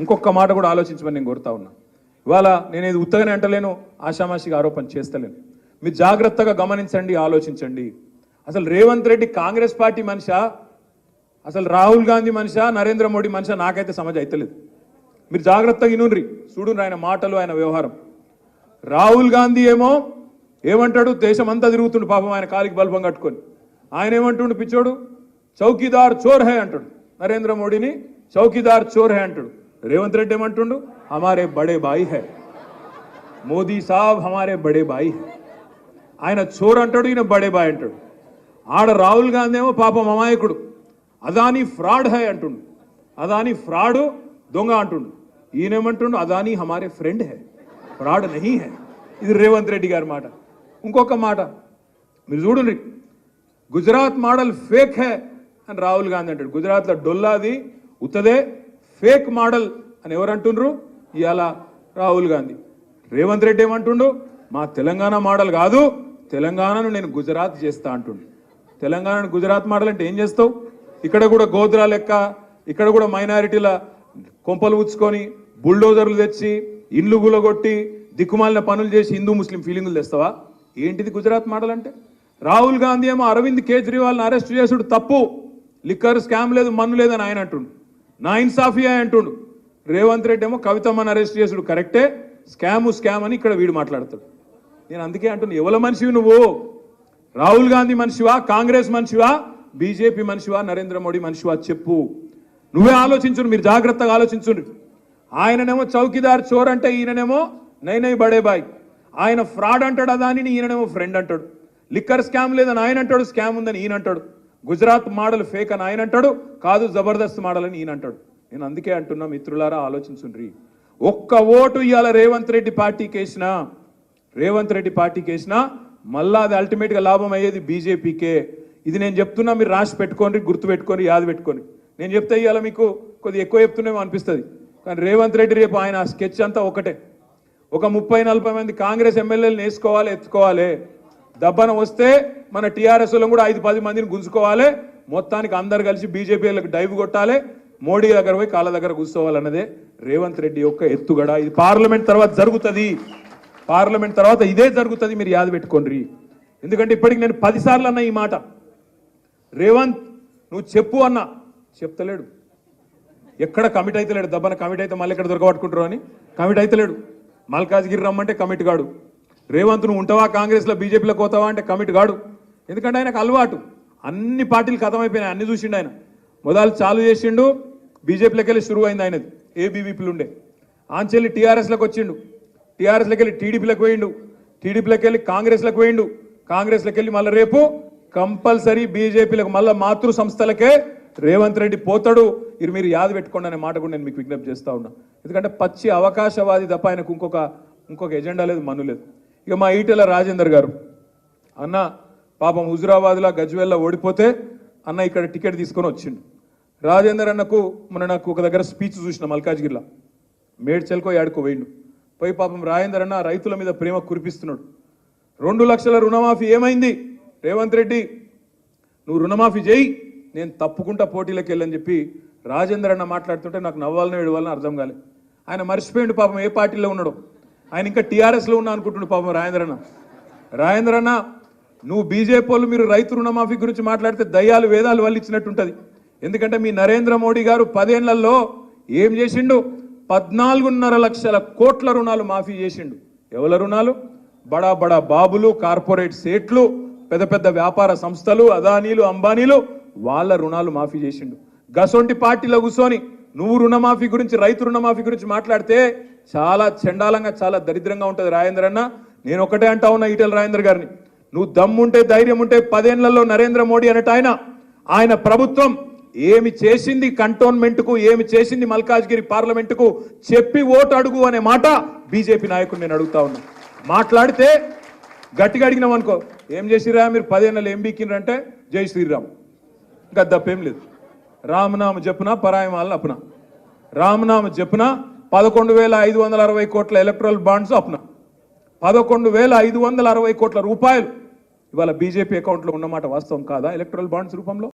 ఇంకొక మాట కూడా ఆలోచించమని నేను కోరుతా ఉన్నా. ఇవాళ నేను ఇది ఉత్తగానే అంటలేను ఆషామాషిగా ఆరోపణ చేస్తలేను. మీరు జాగ్రత్తగా గమనించండి ఆలోచించండి. అసలు రేవంత్ రెడ్డి కాంగ్రెస్ పార్టీ మనిషా? అసలు రాహుల్ గాంధీ మనిషా? నరేంద్ర మోడీ మనిషా? నాకైతే సమజ్ అయితలేదు. మీరు జాగ్రత్తగా ఇనుండ్రి. చూడుండ్రి ఆయన మాటలు ఆయన వ్యవహారం. రాహుల్ గాంధీ ఏమో ఏమంటాడు? దేశం అంతా తిరుగుతుండు పాపం ఆయన కాలికి బల్బం కట్టుకొని. ఆయన ఏమంటుండు పిచ్చోడు? చౌకీదార్ చోర్ హై అంటాడు. నరేంద్ర మోడీని చౌకీదార్ చోర్ హై అంటాడు. రేవంత్ రెడ్డి ఏమంటుండు? హమారే బడే బాయి హై. మోదీ సాబ్ హమారే బడే బాయి హై. ఆయన చోర్ అంటాడు ఈయన బడే బాయ్ అంటాడు. ఆడ రాహుల్ గాంధీ ఏమో పాపం అమాయకుడు. అదాని ఫ్రాడ్ హై అంటుండు. అదాని ఫ్రాడ్ దొంగ అంటుండు. ఈయనేమంటుండు అదాని హమారే ఫ్రెండ్ హై. ఫ్రాడ్ నహీ హై. ఇది రేవంత్ రెడ్డి గారి మాట. ఇంకొక మాట. మీరు చూడండి గుజరాత్ మోడల్ ఫేక్ హే అని రాహుల్ గాంధీ అంటాడు. గుజరాత్లో డొల్లాది ఉత్తదే ఫేక్ మోడల్ అని ఎవరు అంటుండ్రు? ఇవాళ రాహుల్ గాంధీ. రేవంత్ రెడ్డి ఏమంటుండు? మా తెలంగాణ మోడల్ కాదు తెలంగాణను నేను గుజరాత్ చేస్తా అంటుండు. తెలంగాణను గుజరాత్ మోడల్ అంటే ఏం చేస్తావు? ఇక్కడ కూడా గోద్రా లెక్క ఇక్కడ కూడా మైనారిటీల కొంపలు ఉచ్చుకొని బుల్డోజర్లు తెచ్చి ఇండ్లు గులగొట్టి దిక్కుమాలిన పనులు చేసి హిందూ ముస్లిం ఫీలింగులు తెస్తావా? ఏంటిది గుజరాత్ మోడల్ అంటే? రాహుల్ గాంధీ ఏమో అరవింద్ కేజ్రీవాల్ని అరెస్ట్ చేసుడు తప్పు. లిక్కర్ స్కామ్ లేదు మన్ను లేదని ఆయన అంటుండు. నా ఇన్సాఫియా అంటుండు. రేవంత్ రెడ్డి ఏమో కవితమ్మని అరెస్ట్ చేసుడు. కరెక్టే? స్కామ్ స్కామ్ అని ఇక్కడ వీడు మాట్లాడతాడు. నేను అందుకే అంటున్నా ఎవల మనిషివి నువ్వు? రాహుల్ గాంధీ మనిషివా? కాంగ్రెస్ మనిషివా? బీజేపీ మనిషివా? నరేంద్ర మోడీ మనిషివా? చెప్పు. నువ్వే ఆలోచించుడు మీరు జాగ్రత్తగా ఆలోచించుడు. ఆయననేమో చౌకీదార్ చోర్ అంటే ఈయననేమో నైనై బడే బాయ్ ఆయన ఫ్రాడ్ అంటాడు అదా అని ఈయననేమో ఫ్రెండ్ అంటాడు. లిక్కర్ స్కామ్ లేదని ఆయన అంటాడు స్కామ్ ఉందని ఈయన అంటాడు. గుజరాత్ మోడల్ ఫేక్ అని ఆయన అంటాడు కాదు జబర్దస్త్ మోడల్ అని ఈయన అంటాడు. నేను అందుకే అంటున్నా మిత్రులారా ఆలోచించుండ్రి. ఒక్క ఓటు ఇవాళ రేవంత్ రెడ్డి పార్టీకి వేసినా రేవంత్ రెడ్డి పార్టీకి వేసినా మళ్ళా అది అల్టిమేట్గా లాభం అయ్యేది బీజేపీకే. ఇది నేను చెప్తున్నా మీరు రాసి పెట్టుకోండి గుర్తు పెట్టుకొని యాద పెట్టుకొని నేను చెప్తే ఇవాళ మీకు కొద్దిగా ఎక్కువ చెప్తున్నామో అనిపిస్తుంది. కానీ రేవంత్ రెడ్డి రేపు ఆయన స్కెచ్ అంతా ఒకటే. ఒక ముప్పై నలభై మంది కాంగ్రెస్ ఎమ్మెల్యేలు వేసుకోవాలి ఎత్తుకోవాలి. దబ్బన వస్తే మన టీఆర్ఎస్లో కూడా ఐదు పది మందిని గుంజుకోవాలి. మొత్తానికి అందరు కలిసి బీజేపీలకు డైవ్ కొట్టాలి. మోడీ దగ్గర పోయి కాళ్ళ దగ్గర కూర్చోవాలన్నదే రేవంత్ రెడ్డి యొక్క ఎత్తుగడ. ఇది పార్లమెంట్ తర్వాత జరుగుతుంది. పార్లమెంట్ తర్వాత ఇదే జరుగుతుంది. మీరు యాద పెట్టుకోండి. ఎందుకంటే ఇప్పటికి నేను పదిసార్లు అన్న ఈ మాట. రేవంత్ నువ్వు చెప్పు అన్నా. చెప్తలేడు. ఎక్కడ కమిట్ అయితే లేడు దబ్బన కమిట్ అయితే మళ్ళీ ఎక్కడ దొరకబట్టుకుంటారు అని. కమిట్ అయితే లేడు మల్కాజ్గిరి రమ్మంటే కమిట్ కాడు. రేవంత్ నువ్వు ఉంటావా కాంగ్రెస్లో? బీజేపీలో పోతావా అంటే కమిట్ కాడు. ఎందుకంటే ఆయనకు అలవాటు. అన్ని పార్టీలు ఖతమైపోయినాయి అన్ని చూసిండు ఆయన. మొదలు చాలు చేసిండు బీజేపీలోకి వెళ్ళి షురువు అయింది ఆయనది. ఏబీవీపీలు ఉండే ఆంచెల్లి టీఆర్ఎస్లోకి వచ్చిండు. టీఆర్ఎస్లోకి వెళ్ళి టీడీపీలోకి పోయిండు. టీడీపీలోకి వెళ్ళి కాంగ్రెస్లోకి పోయిండు. కాంగ్రెస్లోకి వెళ్ళి మళ్ళీ రేపు కంపల్సరీ బీజేపీలకు మళ్ళీ మాతృ సంస్థలకే రేవంత్ రెడ్డి పోతాడు. ఇది మీరు యాద పెట్టుకోండి అనే మాట కూడా నేను మీకు విజ్ఞప్తి చేస్తా ఉన్నా. ఎందుకంటే పచ్చి అవకాశవాది తప్ప ఆయనకు ఇంకొక ఇంకొక ఎజెండా లేదు మను లేదు. ఇక మా ఈటెల రాజేందర్ గారు అన్న పాపం హుజురాబాద్లో గజ్వేల్లో ఓడిపోతే అన్న ఇక్కడ టికెట్ తీసుకొని వచ్చిండు. రాజేందర్ అన్నకు మొన్న నాకు ఒక దగ్గర స్పీచ్ చూసిన మల్కాజ్గిరిలో. మేడ్చల్కో యాడుకో వేయండు పోయి పాపం రాజేందర్ అన్న రైతుల మీద ప్రేమ కురిపిస్తున్నాడు. రెండు లక్షల రుణమాఫీ ఏమైంది? రేవంత్ రెడ్డి నువ్వు రుణమాఫీ చేయి నేను తప్పుకుంటా పోటీలకు వెళ్ళని చెప్పి రాజేందర్ అన్న మాట్లాడుతుంటే నాకు నవ్వాలని ఏడవాలని అర్థం కాలేదు ఆయన మర్చిపోయిండు పాపం ఏ పార్టీలో ఉన్నాడో. ఆయన ఇంకా టీఆర్ఎస్లో ఉన్నా అనుకుంటుండు పాపం రాజేంద్రన్న. రాజేంద్రన్న నువ్వు బీజేపీ వాళ్ళు మీరు రైతు రుణమాఫీ గురించి మాట్లాడితే దయ్యాలు వేదాలు వాళ్ళు ఇచ్చినట్టుంటుంది ఎందుకంటే మీ నరేంద్ర మోడీ గారు పదేళ్ళలో ఏం చేసిండు? పద్నాలుగున్నర లక్షల కోట్ల రుణాలు మాఫీ చేసిండు. ఎవల రుణాలు? బడా బడా బాబులు కార్పొరేట్ సేట్లు పెద్ద పెద్ద వ్యాపార సంస్థలు అదానీలు అంబానీలు వాళ్ళ రుణాలు మాఫీ చేసిండు. గసొంటి పార్టీలో కూర్చొని నువ్వు రుణమాఫీ గురించి రైతు రుణమాఫీ గురించి మాట్లాడితే చాలా చండాలంగా చాలా దరిద్రంగా ఉంటుంది రాజేంద్ర అన్న. నేను ఒకటే అంటా ఉన్నా ఈటెల రాజేంద్ర గారిని. నువ్వు దమ్ముంటే ధైర్యం ఉంటే పదేళ్ళలో నరేంద్ర మోడీ అనట ఆయన ఆయన ప్రభుత్వం ఏమి చేసింది కంటోన్మెంట్కు ఏమి చేసింది మల్కాజ్గిరి పార్లమెంటుకు చెప్పి ఓటు అడుగు అనే మాట బీజేపీ నాయకుడు నేను అడుగుతా ఉన్నా. మాట్లాడితే గట్టిగా అడిగినాం అనుకో ఏం చేసిరా మీరు పదేళ్ళు ఏం బీకినారంటే జై శ్రీరామ్. ఇంకా తప్పేం లేదు. రామనామ జపున పరాయమాలను అప్పున? రామనామ జపున పదకొండు వేల ఐదు వందల అరవై కోట్ల ఎలక్ట్రల్ బాండ్స్ అప్న పదకొండు వేల ఐదు వందల అరవై కోట్ల రూపాయలు. ఇవాళ బీజేపీ అకౌంట్లో ఉన్నమాట వాస్తవం కాదా ఎలక్ట్రల్ బాండ్స్ రూపంలో?